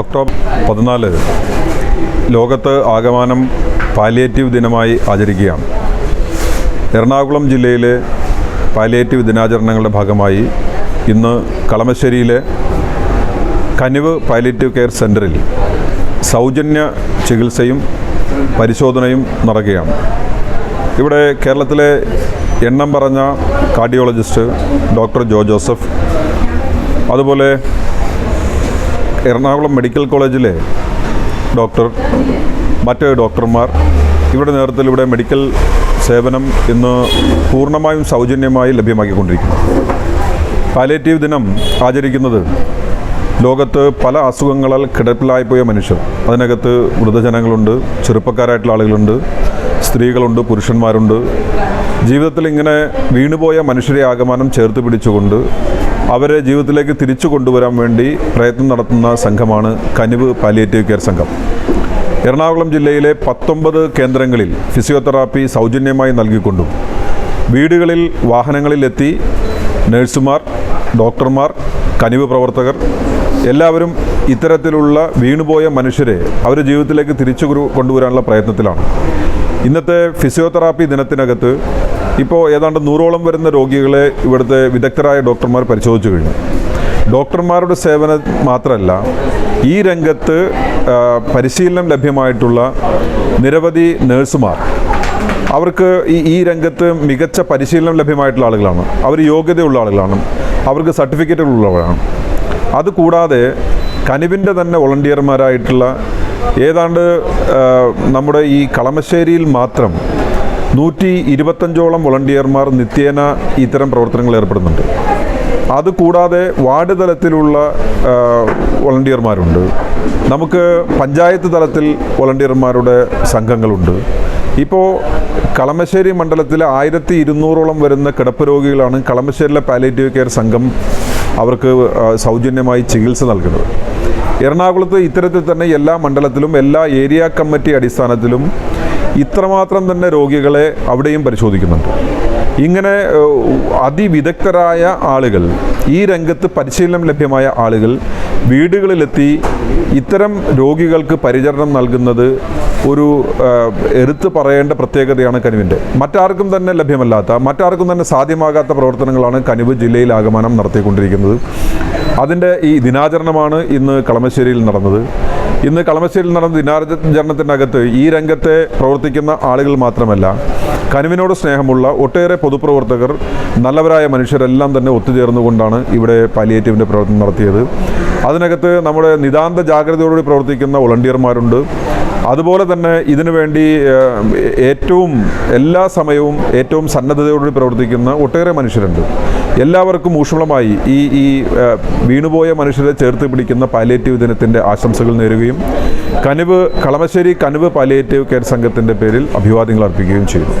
October പതിനാല് ലോകത്ത് ആകമാനം പാലിയേറ്റീവ് ദിനമായി ആചരിക്കുകയാണ്. എറണാകുളം ജില്ലയിലെ പാലിയേറ്റീവ് ദിനാചരണങ്ങളുടെ ഭാഗമായി ഇന്ന് കളമശ്ശേരിയിലെ കനിവ് പാലിയേറ്റീവ് കെയർ സെന്ററിൽ സൗജന്യ ചികിത്സയും പരിശോധനയും നടക്കുകയാണ്. ഇവിടെ കേരളത്തിലെ എണ്ണം പറഞ്ഞ കാർഡിയോളജിസ്റ്റ് ഡോക്ടർ ജോ ജോസഫ് അതുപോലെ എറണാകുളം മെഡിക്കൽ കോളേജിലെ ഡോക്ടർ മറ്റ് ഡോക്ടർമാർ ഇവിടെ നേതൃത്വത്തിൽ ഇവിടെ മെഡിക്കൽ സേവനം ഇന്ന് പൂർണമായും സൗജന്യമായി ലഭ്യമാക്കിക്കൊണ്ടിരിക്കുന്നു. പാലേറ്റീവ് ദിനം ആചരിക്കുന്നത് ലോകത്ത് പല അസുഖങ്ങളാൽ കിടപ്പിലായിപ്പോയ മനുഷ്യർ. അതിനകത്ത് വൃദ്ധജനങ്ങളുണ്ട് ചെറുപ്പക്കാരായിട്ടുള്ള ആളുകളുണ്ട് സ്ത്രീകളുണ്ട് പുരുഷന്മാരുണ്ട്. ജീവിതത്തിൽ ഇങ്ങനെ വീണുപോയ മനുഷ്യരെ ആഗമനം ചേർത്ത് പിടിച്ചുകൊണ്ട് അവരെ ജീവിതത്തിലേക്ക് തിരിച്ചു കൊണ്ടുവരാൻ വേണ്ടി പ്രയത്നം നടത്തുന്ന സംഘമാണ് കനിവ് പാലിയേറ്റീവ് കെയർ സംഘം. എറണാകുളം ജില്ലയിലെ പത്തൊമ്പത് കേന്ദ്രങ്ങളിൽ ഫിസിയോതെറാപ്പി സൗജന്യമായി നൽകിക്കൊണ്ടും. വീടുകളിൽ വാഹനങ്ങളിലെത്തി നഴ്സുമാർ ഡോക്ടർമാർ കനിവ് പ്രവർത്തകർ എല്ലാവരും ഇത്തരത്തിലുള്ള വീണുപോയ മനുഷ്യരെ അവരുടെ ജീവിതത്തിലേക്ക് തിരിച്ചു കൊണ്ടുവരാനുള്ള പ്രയത്നത്തിലാണ്. ഇന്നത്തെ ഫിസിയോതെറാപ്പി ദിനത്തിനകത്ത് ഇപ്പോൾ ഏതാണ്ട് നൂറോളം വരുന്ന രോഗികളെ ഇവിടുത്തെ വിദഗ്ധരായ ഡോക്ടർമാർ പരിശോധിച്ചു കഴിഞ്ഞു. ഡോക്ടർമാരുടെ സേവനം മാത്രമല്ല ഈ രംഗത്ത് പരിശീലനം ലഭ്യമായിട്ടുള്ള നിരവധി നേഴ്സുമാർ അവർക്ക് ഈ ഈ രംഗത്ത് മികച്ച പരിശീലനം ലഭ്യമായിട്ടുള്ള ആളുകളാണ്. അവർ യോഗ്യതയുള്ള ആളുകളാണ്. അവർക്ക് സർട്ടിഫിക്കറ്റുകൾ ഉള്ളവരാണ്. അതുകൂടാതെ കനിവിന്റെ തന്നെ വോളണ്ടിയർമാരായിട്ടുള്ള ഏതാണ്ട് നമ്മുടെ ഈ കളമശ്ശേരിയിൽ മാത്രം നൂറ്റി ഇരുപത്തഞ്ചോളം വോളണ്ടിയർമാർ നിത്യേന ഇത്തരം പ്രവർത്തനങ്ങൾ ഏർപ്പെടുന്നുണ്ട്. അതുകൂടാതെ വാർഡ് തലത്തിലുള്ള വളണ്ടിയർമാരുണ്ട്. നമുക്ക് പഞ്ചായത്ത് തലത്തിൽ വോളണ്ടിയർമാരുടെ സംഘങ്ങളുണ്ട്. ഇപ്പോൾ കളമശ്ശേരി മണ്ഡലത്തിലെ ആയിരത്തി ഇരുന്നൂറോളം വരുന്ന കിടപ്പ് രോഗികളാണ് കളമശ്ശേരിയിലെ പാലേറ്റീവ് കെയർ സംഘം അവർക്ക് സൗജന്യമായി ചികിത്സ നൽകുന്നത്. എറണാകുളത്ത് ഇത്തരത്തിൽ തന്നെ എല്ലാ മണ്ഡലത്തിലും എല്ലാ ഏരിയ കമ്മിറ്റി അടിസ്ഥാനത്തിലും ഇത്രമാത്രം തന്നെ രോഗികളെ അവിടെയും പരിശോധിക്കുന്നുണ്ട്. ഇങ്ങനെ അതിവിദഗ്ധരായ ആളുകൾ ഈ രംഗത്ത് പരിശീലനം ലഭ്യമായ ആളുകൾ വീടുകളിലെത്തി ഇത്തരം രോഗികൾക്ക് പരിചരണം നൽകുന്നത് ഒരു എടുത്ത് പറയേണ്ട പ്രത്യേകതയാണ് കനിവിന്റെ. മറ്റാർക്കും തന്നെ ലഭ്യമല്ലാത്ത മറ്റാർക്കും തന്നെ സാധ്യമാകാത്ത പ്രവർത്തനങ്ങളാണ് കനിവ് ജില്ലയിൽ ആഗമനം നടത്തിക്കൊണ്ടിരിക്കുന്നത്. അതിന്റെ ഈ ദിനാചരണമാണ് ഇന്ന് കളമശ്ശേരിയിൽ നടന്നത്. ഇന്ന് കളമശ്ശേരിയിൽ നടന്ന ദിനാചരണത്തിനകത്ത് ഈ രംഗത്തെ പ്രവർത്തിക്കുന്ന ആളുകൾ മാത്രമല്ല കനുവിനോട് സ്നേഹമുള്ള ഒട്ടേറെ പൊതുപ്രവർത്തകർ നല്ലവരായ മനുഷ്യരെല്ലാം തന്നെ ഒത്തുചേർന്നുകൊണ്ടാണ് ഇവിടെ പാലിയേറ്റീവിന്റെ പ്രവർത്തനം നടത്തിയത്. അതിനകത്ത് നമ്മുടെ നിതാന്ത ജാഗ്രതയോടുകൂടി പ്രവർത്തിക്കുന്ന വോളണ്ടിയർമാരുണ്ട്. അതുപോലെ തന്നെ ഇതിനു വേണ്ടി ഏറ്റവും എല്ലാ സമയവും ഏറ്റവും സന്നദ്ധതയോടുകൂടി പ്രവർത്തിക്കുന്ന ഒട്ടേറെ മനുഷ്യരുണ്ട്. എല്ലാവർക്കും ഊഷ്മളമായി ഈ ഈ വീണുപോയ മനുഷ്യരെ ചേർത്ത് പിടിക്കുന്ന പാലിയേറ്റീവ് ദിനത്തിന്റെ ആശംസകൾ നേരുകയും കനുവ് കളമശ്ശേരി കനുവ് പാലിയേറ്റീവ് കെയർ സംഘത്തിന്റെ പേരിൽ അഭിവാദ്യങ്ങൾ അർപ്പിക്കുകയും ചെയ്യുന്നു.